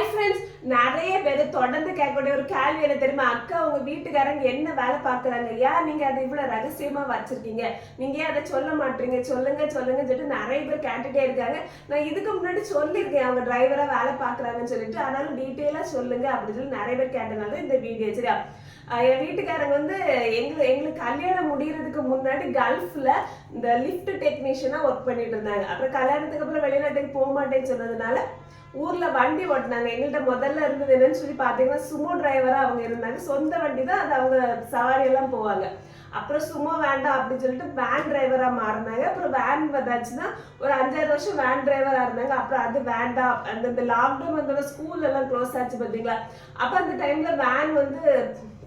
Hi friends, நிறைய பேர் தொடர்ந்து கேட்கக்கூடிய ஒரு கேள்வி என்ன தெரியுமா? அக்கா உங்க வீட்டுக்காரங்க என்ன வேலை பார்க்குறாங்க? ஏன் நீங்க அதை இவ்வளவு ரகசியமா வச்சிருக்கீங்க? நீங்க ஏன் அதை சொல்ல மாட்டீங்க? சொல்லுங்க சொல்லுங்க சொல்லிட்டு நிறைய பேர் கேட்டுட்டே இருக்காங்க. நான் இதுக்கு முன்னாடி சொல்லியிருக்கேன் அவங்க டிரைவரா வேலை பார்க்குறாங்கன்னு சொல்லிட்டு. ஆனாலும் டீட்டெயிலா சொல்லுங்க அப்படின்னு சொல்லி நிறைய பேர் கேட்டனால இந்த வீடியோ சரியா? என் வீட்டுக்காரங்க வந்து எங்க எங்களுக்கு கல்யாணம் முடியறதுக்கு முன்னாடி கல்ஃப்ல இந்த லிஃப்ட் டெக்னீஷியனா ஒர்க் பண்ணிட்டு இருந்தாங்க. அப்புறம் கல்யாணத்துக்கு அப்புறம் வெளிநாட்டுக்கு போக மாட்டேன்னு சொன்னதுனால ஊர்ல வண்டி ஓட்டினாங்க. எங்கள்கிட்ட முதல்ல இருந்தது என்னன்னு சொல்லி பாத்தீங்கன்னா சுமோ டிரைவரா அவங்க இருந்தாங்க. சொந்த வண்டி தான் அது அவங்க சவாரி எல்லாம் போவாங்க. அப்புறம் சும்மா வேண்டாம் அப்படின்னு சொல்லிட்டு வேன் டிரைவரா மாறினாங்க. அப்புறம் வேன் வந்தாச்சுன்னா ஒரு அஞ்சாறு வருஷம் வேன் டிரைவரா இருந்தாங்க. அப்புறம் அது வேண்டாம். அந்த இந்த லாக்டவுன் வந்தோட ஸ்கூல் எல்லாம் க்ளோஸ் ஆச்சு பாத்தீங்களா அப்ப அந்த டைம்ல வேன் வந்து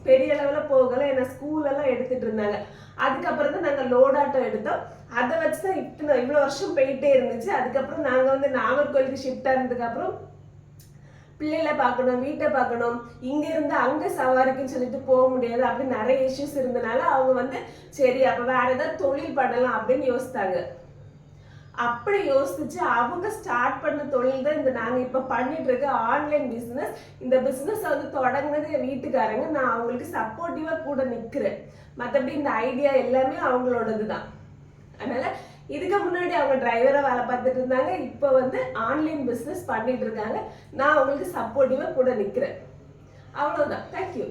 பெரிய அளவுல போகல. ஏன்னா ஸ்கூல் எல்லாம் எடுத்துட்டு இருந்தாங்க. அதுக்கப்புறம் தான் நாங்கள் லோட் ஆட்டோ எடுத்தோம். அதை வச்சு தான் இத்தனை இவ்வளோ வருஷம் போயிட்டே இருந்துச்சு. அதுக்கப்புறம் நாங்கள் வந்து நாகர்கோயிலுக்கு ஷிஃப்ட் ஆனதுக்கப்புறம் அப்புறம் பிள்ளைகளை பார்க்கணும் வீட்டை பார்க்கணும். இங்க இருந்து அங்க சவாரிக்குன்னு சொல்லிட்டு போக முடியாது. அப்படி நிறைய இஷ்யூஸ் இருந்தனால அவங்க வந்து சரி அப்ப வேற ஏதாவது தொழில் பண்ணலாம் அப்படின்னு யோசித்தாங்க. அப்படி யோசிச்சு அவங்க ஸ்டார்ட் பண்ண தொழில் தான் இந்த நாங்க இப்ப பண்ணிட்டு இருக்க ஆன்லைன் பிசினஸ் இந்த பிசினஸ் வந்து தொடங்குனது என் வீட்டுக்காரங்க. நான் அவங்களுக்கு சப்போர்ட்டிவாக கூட நிக்கிறேன். மத்தபடி இந்த ஐடியா எல்லாமே அவங்களோடது தான் அதனால இதுக்கு முன்னாடி அவங்க டிரைவரா வேலை பார்த்துட்டு இருந்தாங்க. இப்போ வந்து ஆன்லைன் பிசினஸ் பண்ணிட்டு இருக்காங்க. நான் அவங்களுக்கு சப்போர்ட்டிவா கூட நிக்கிறேன். அவ்வளவுதான். தேங்க்யூ